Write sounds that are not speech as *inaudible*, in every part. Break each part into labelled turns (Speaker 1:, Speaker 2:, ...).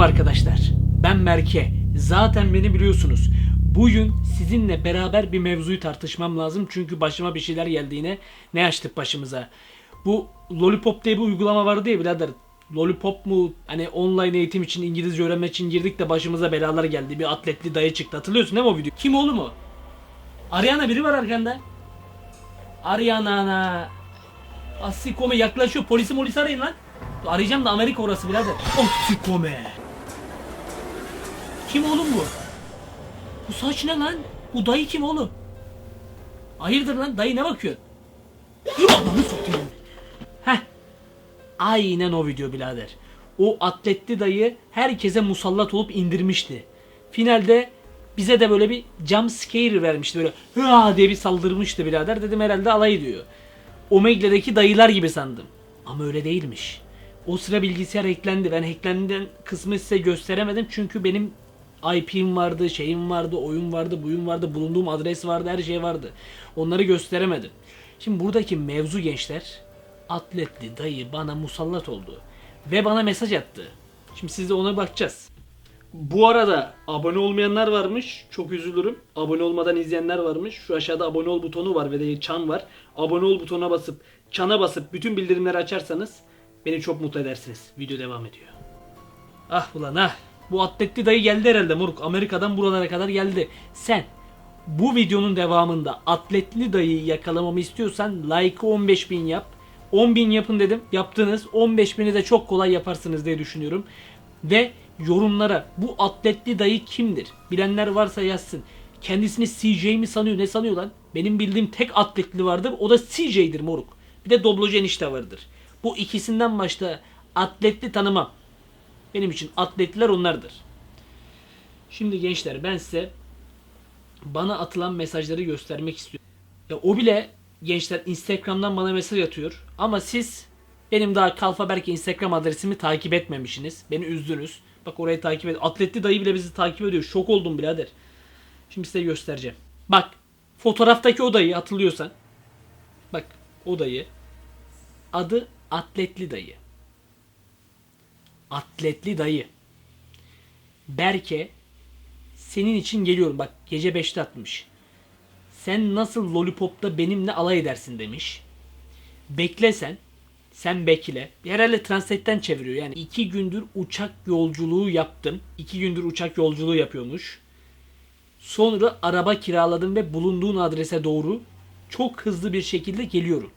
Speaker 1: Merhaba arkadaşlar. Ben Berke. Zaten beni biliyorsunuz. Bugün sizinle beraber bir mevzuyu tartışmam lazım. Çünkü başıma bir şeyler geldiğine ne açtık başımıza. Bu Lollipop diye bir uygulama vardı ya birader. Lollipop mu hani online eğitim için İngilizce öğrenmek için girdik de başımıza belalar geldi. Bir atletli dayı çıktı. Hatırlıyorsun değil mi o video? Kim oğlum o? Ariana biri var arkanda. Ariana ana. Asikome yaklaşıyor. Polisi molisi arayın lan. Arayacağım da Amerika orası birader. Asikome. Kim oğlum bu? Bu saç ne lan? Bu dayı kim oğlum? Hayırdır lan dayı ne bakıyorsun? Ananı satayım. Heh. Aynen o video birader. O atletli dayı herkese musallat olup indirmişti. Finalde bize de böyle bir jump scare vermişti böyle hıa diye bir saldırmıştı birader. Dedim herhalde alay ediyor. Omegle'deki dayılar gibi sandım. Ama öyle değilmiş. O sıra bilgisayar hacklendi. Ben hacklenden kısmı size gösteremedim çünkü benim IP'm vardı, şeyim vardı, oyun vardı, buyum vardı, bulunduğum adres vardı, her şey vardı. Onları gösteremedim. Şimdi buradaki mevzu gençler, atletli dayı bana musallat oldu. Ve bana mesaj attı. Şimdi siz de ona bakacağız. Bu arada abone olmayanlar varmış. Çok üzülürüm. Abone olmadan izleyenler varmış. Şu aşağıda abone ol butonu var ve de çan var. Abone ol butonuna basıp çana basıp bütün bildirimleri açarsanız beni çok mutlu edersiniz. Video devam ediyor. Ah ulan ah. Bu atletli dayı geldi herhalde moruk. Amerika'dan buralara kadar geldi. Sen bu videonun devamında atletli dayıyı yakalamamı istiyorsan like'ı 15.000 yap. 10.000 yapın dedim. Yaptınız. 15.000'i de çok kolay yaparsınız diye düşünüyorum. Ve yorumlara bu atletli dayı kimdir? Bilenler varsa yazsın. Kendisini CJ mi sanıyor? Ne sanıyor lan? Benim bildiğim tek atletli vardır. O da CJ'dir moruk. Bir de Doblocu enişte vardır. Bu ikisinden başta atletli tanımam. Benim için atletler onlardır. Şimdi gençler ben size bana atılan mesajları göstermek istiyorum. Ya o bile gençler Instagram'dan bana mesaj atıyor. Ama siz benim daha Kalfa Berke Instagram adresimi takip etmemişsiniz. Beni üzdünüz. Bak orayı takip et. Atletli dayı bile bizi takip ediyor. Şok oldum birader. Şimdi size göstereceğim. Bak fotoğraftaki odayı hatırlıyorsan. Bak odayı. Adı Atletli dayı. Atletli dayı. Berke senin için geliyorum. Bak gece 5'te atmış. Sen nasıl lollipopta benimle alay edersin demiş. Bekle sen. Bekle. Herhalde translate'ten çeviriyor. Yani iki gündür uçak yolculuğu yaptım. İki gündür uçak yolculuğu yapıyormuş. Sonra araba kiraladım ve bulunduğun adrese doğru çok hızlı bir şekilde geliyorum.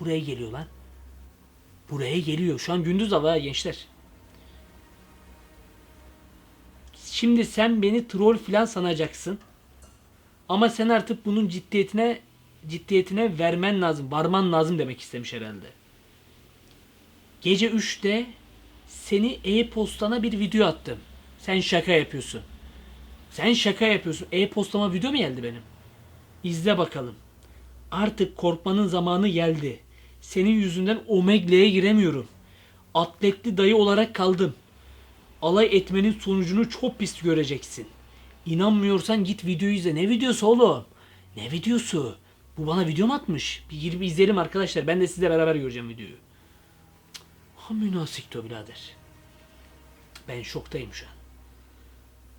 Speaker 1: Buraya geliyor lan. Buraya geliyor. Şu an gündüz hava ha gençler. Şimdi sen beni troll filan sanacaksın. Ama sen artık bunun ciddiyetine ciddiyetine vermen lazım, varman lazım demek istemiş herhalde. Gece 3'te seni e-postana bir video attım. Sen şaka yapıyorsun. Sen şaka yapıyorsun. E-postama video mu geldi benim? İzle bakalım. Artık korkmanın zamanı geldi. Senin yüzünden Omegle'ye giremiyorum. Atletli dayı olarak kaldım. Alay etmenin sonucunu çok pis göreceksin. İnanmıyorsan git videoyu izle. Ne videosu oğlum? Ne videosu? Bu bana video mu atmış? Bir girip izleyelim arkadaşlar. Ben de sizle beraber göreceğim videoyu. Ha münasıktı birader. Ben şoktayım şu an.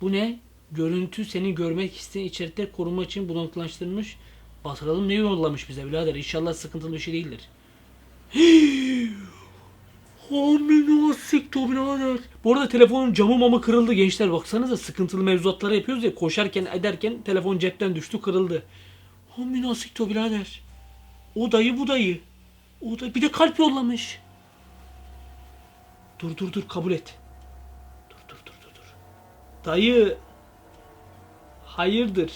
Speaker 1: Bu ne? Görüntü seni görmek isteyen içerikler koruma için bulanıklaştırılmış. Batıralım ne yollamış bize birader. İnşallah sıkıntılı bir şey değildir. Amına sikto birader. Bu arada telefonun camı mamı kırıldı gençler. Baksanıza sıkıntılı mevzuatları yapıyoruz ya. Koşarken ederken telefon cepten düştü kırıldı. Amına sikto birader. O dayı bu dayı. O da bir de kalp yollamış. Dur dur dur kabul et. Dur dur dur dur dur. Dayı hayırdır?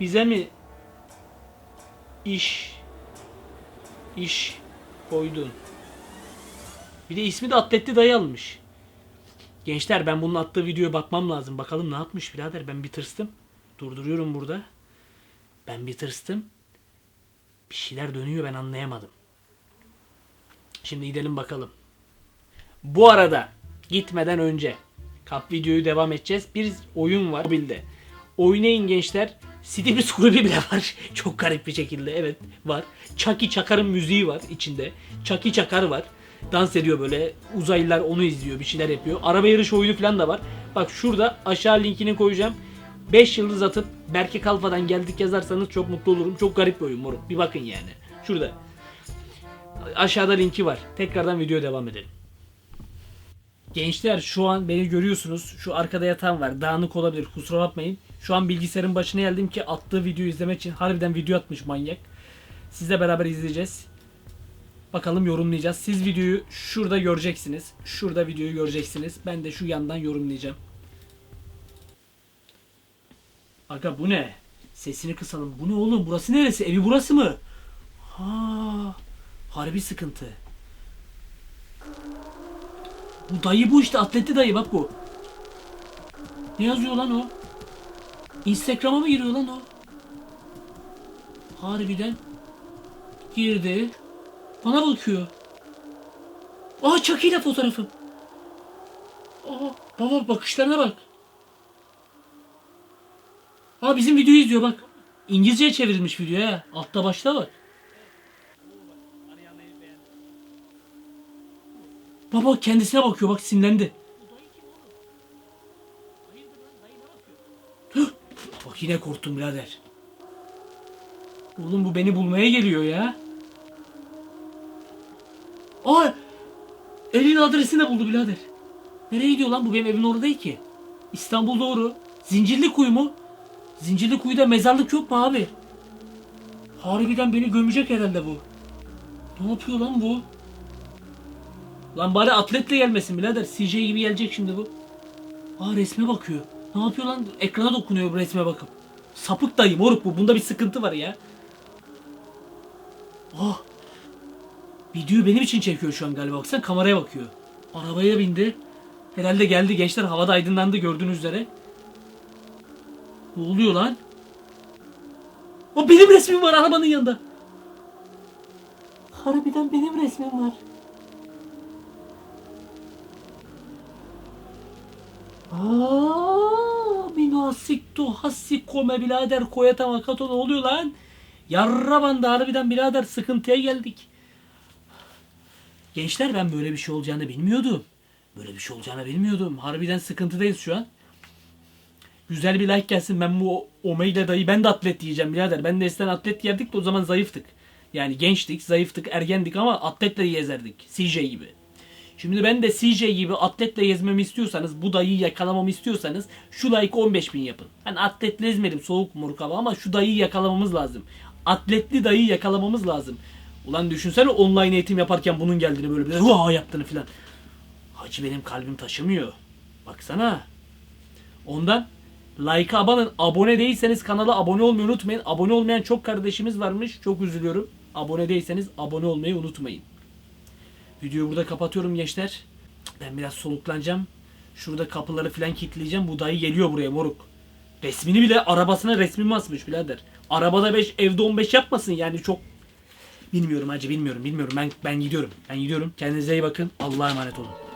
Speaker 1: Bize mi iş iş koydun? Bir de ismi de Atletli Dayı almış. Gençler ben bunun attığı videoya bakmam lazım. Bakalım ne yapmış birader ben bir tırstım. Durduruyorum burada. Ben bir tırstım. Bir şeyler dönüyor ben anlayamadım. Şimdi gidelim bakalım. Bu arada gitmeden önce kap videoyu devam edeceğiz. Bir oyun var mobilde. Oynayın gençler. Steam Scrubby bile var. *laughs* Çok garip bir şekilde evet var. Chucky Çakar'ın müziği var içinde. Chucky Çakar var. Dans ediyor böyle. Uzaylılar onu izliyor. Bir şeyler yapıyor. Araba yarış oyunu falan da var. Bak şurada aşağı linkini koyacağım. 5 yıldız atıp Berke Kalfa'dan geldik yazarsanız çok mutlu olurum. Çok garip bir oyun moruk. Bir bakın yani. Şurada. Aşağıda linki var. Tekrardan video devam edelim. Gençler şu an beni görüyorsunuz. Şu arkada yatağım var. Dağınık olabilir. Kusura bakmayın. Şu an bilgisayarın başına geldim ki attığı videoyu izlemek için harbiden video atmış manyak. Sizle beraber izleyeceğiz. Bakalım yorumlayacağız. Siz videoyu şurada göreceksiniz. Şurada videoyu göreceksiniz. Ben de şu yandan yorumlayacağım. Aga bu ne? Sesini kısalım. Bu ne oğlum? Burası neresi? Evi burası mı? Ha, harbi sıkıntı. Bu dayı bu işte atletli dayı bak bu. Ne yazıyor lan o? Instagram'a mı giriyor lan o? Harbiden. Girdi. Bana bakıyor. Aa çakıyla fotoğrafım. Aa baba bakışlarına bak. Aa bizim videoyu izliyor bak. İngilizceye çevrilmiş video ya. Altta başta bak. Baba kendisine bakıyor bak sinirlendi. *gasps* Bak yine korktum birader. Oğlum bu beni bulmaya geliyor ya. Aa! Evin adresini buldu birader. Nereye gidiyor lan bu benim evim orada değil ki. İstanbul doğru. Zincirli kuyu mu? Zincirli kuyuda mezarlık yok mu abi? Harbiden beni gömecek herhalde bu. Ne yapıyor lan bu? Lan bari atletle gelmesin birader. CJ gibi gelecek şimdi bu. Aa resme bakıyor. Ne yapıyor lan? Ekrana dokunuyor bu resme bakıp. Sapık dayı moruk bu. Bunda bir sıkıntı var ya. Ah. Videoyu benim için çekiyor şu an galiba. Baksana kameraya bakıyor. Arabaya bindi. Herhalde geldi gençler. Havada aydınlandı gördüğünüz üzere. Ne oluyor lan? O benim resmim var arabanın yanında. Harbiden benim resmim var. Aa, minasik hassi kome birader koyata makato ne oluyor lan? Yarra banda harbiden birader sıkıntıya geldik. Gençler ben böyle bir şey olacağını bilmiyordum. Böyle bir şey olacağını bilmiyordum. Harbiden sıkıntıdayız şu an. Güzel bir like gelsin. Ben bu Omega dayı ben de atlet diyeceğim birader. Ben de eskiden atlet yerdik de o zaman zayıftık. Yani gençtik, zayıftık, ergendik ama atletle gezerdik. CJ gibi. Şimdi ben de CJ gibi atletle gezmemi istiyorsanız, bu dayıyı yakalamamı istiyorsanız şu like 15 bin yapın. Hani atletle ezmedim soğuk moruk hava ama şu dayıyı yakalamamız lazım. Atletli dayıyı yakalamamız lazım. Ulan düşünsene online eğitim yaparken bunun geldiğini böyle bir hua yaptığını filan. Hacı benim kalbim taşımıyor. Baksana. Ondan like'a abanın. Abone değilseniz kanala abone olmayı unutmayın. Abone olmayan çok kardeşimiz varmış. Çok üzülüyorum. Abone değilseniz abone olmayı unutmayın. Videoyu burada kapatıyorum gençler. Ben biraz soluklanacağım. Şurada kapıları falan kilitleyeceğim. Bu dayı geliyor buraya moruk. Resmini bile arabasına resmimi asmış birader. Arabada 5 evde 15 yapmasın yani çok Bilmiyorum hacı bilmiyorum bilmiyorum ben ben gidiyorum. Ben gidiyorum. Kendinize iyi bakın. Allah'a emanet olun.